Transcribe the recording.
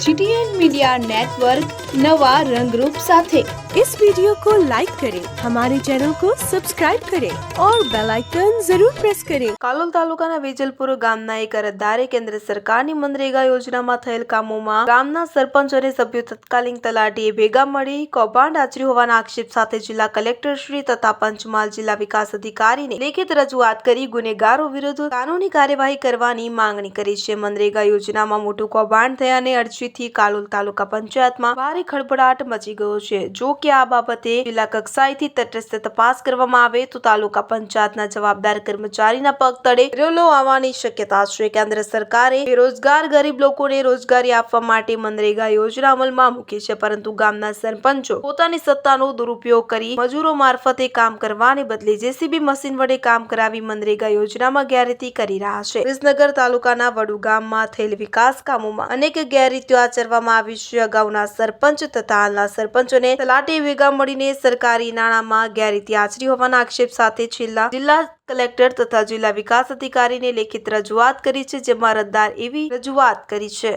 GTN media network नवा रंगरूप साथे इस वीडियो को लाइक करें हमारे चैनल को सब्सक्राइब करें और बेल आइकन जरूर प्रेस करें કાલોલ તાલુકાના વેજલપુર ગામના એક અરજદારે કેન્દ્ર સરકારની મનરેગા યોજનામાં થયેલ કામોમાં ગામના સરપંચ અને સભ્યો તત્કાલીન તલાટીએ ભેગા મળી કૌભાંડ આચર્યું હોવાના આક્ષેપ સાથે જિલ્લા કલેક્ટર શ્રી તથા પંચમહાલ જિલ્લા વિકાસ અધિકારીને લેખિત રજૂઆત કરી ગુનેગારો વિરુદ્ધ કાનૂની કાર્યવાહી કરવાની માંગણી કરી છે મનરેગા યોજનામાં મોટું કૌભાંડ થયાની અરજીથી કાલોલ તાલુકા પંચાયતમાં ભારે ખળભળાટ મચી ગયો છે. જો કે આ બાબતે જિલ્લા કક્ષાએથી તટસ્થ તપાસ કરવામાં આવે તો તાલુકા પંચાયતના જવાબદાર કર્મચારીના પગ તળે રેલો આવવાની શક્યતા છે. કેન્દ્ર સરકારે બેરોજગાર ગરીબ લોકોને રોજગારી આપવા માટે મનરેગા યોજના અમલમાં મૂકી છે, પરંતુ ગામના સરપંચો પોતાની સત્તાનો દુરુપયોગ કરી મજૂરો મારફતે કામ કરવાને બદલે જેસીબી મશીન વડે કામ કરાવી મનરેગા યોજનામાં ગેરરીતિ કરી રહ્યા છે. વિસનગર તાલુકાના વડુ ગામમાં થયેલ વિકાસ કામોમાં અનેક ગેરરીતિઓ આચરવામાં આવી છે. અગાઉના સરપંચ તથા હાલના સરપંચોને તલાટી ભેગા મળીને સરકારી નાણાંમાં ગેરરીતિ આચરી હોવાના આક્ષેપ સાથે છેલ્લા જિલ્લા કલેક્ટર તથા જિલ્લા વિકાસ અધિકારીને લેખિત રજૂઆત કરી છે, જેમાં રદ્દાર એવી રજૂઆત કરી છે.